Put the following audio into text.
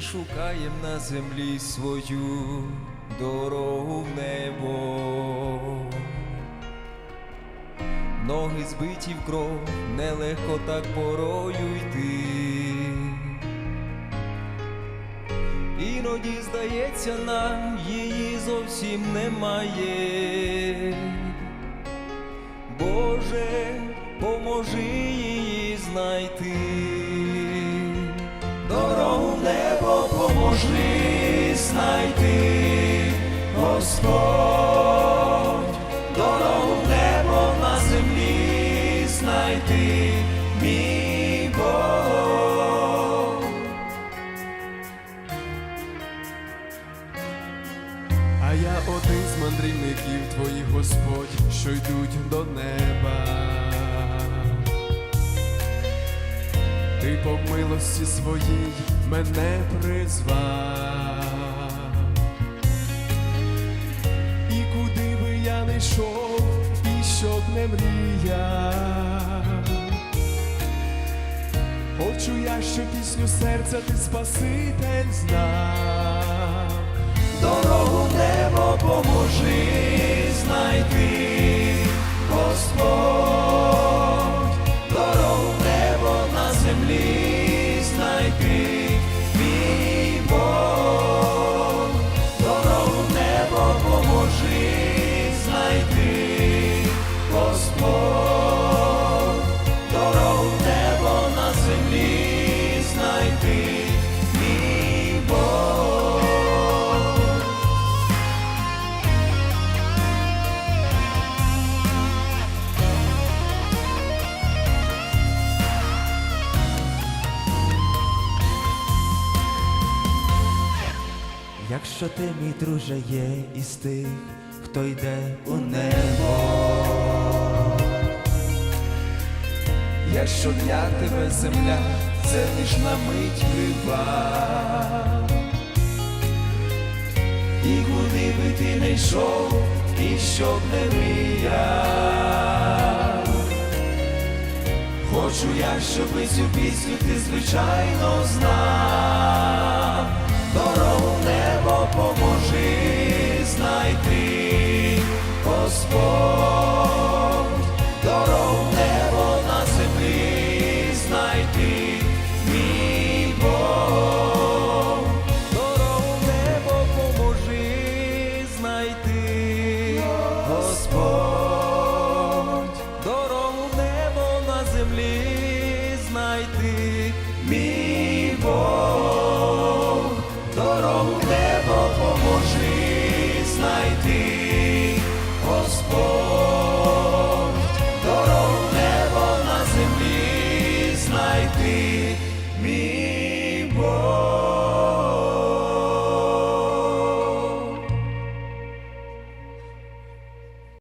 ми шукаєм на землі свою дорогу в небо. Ноги збиті в кров, нелегко так порою йти. Іноді здається нам, її зовсім немає. Боже, поможи її знайти. Поможи знайти, Господь, дорогу в небо на землі знайти, мій Бог. А я один з мандрівників твоїх, Господь, що йдуть до неба. Ти по милості своїй мене призвав. І куди би я не йшов, і щоб не мріяв. Хочу я, що пісню серця ти Спаситель знав. Дорогу небо поможи знайти, Господь, Якщо ти, мій друже, є із тих, хто йде у небо, якщо для тебе земля, це лиш на мить крива, і куди би ти не йшов, і щоб не мріяв, хочу я, щоби цю пісню ти звичайно знав, дорогу в небо поможи знайти, Господь, дорогу небо на землі знайти, мій Бог, небо поможи знайти, Господь, дорогу небо на землі знайти, мій Бог, дорогу небо знайти, Господь.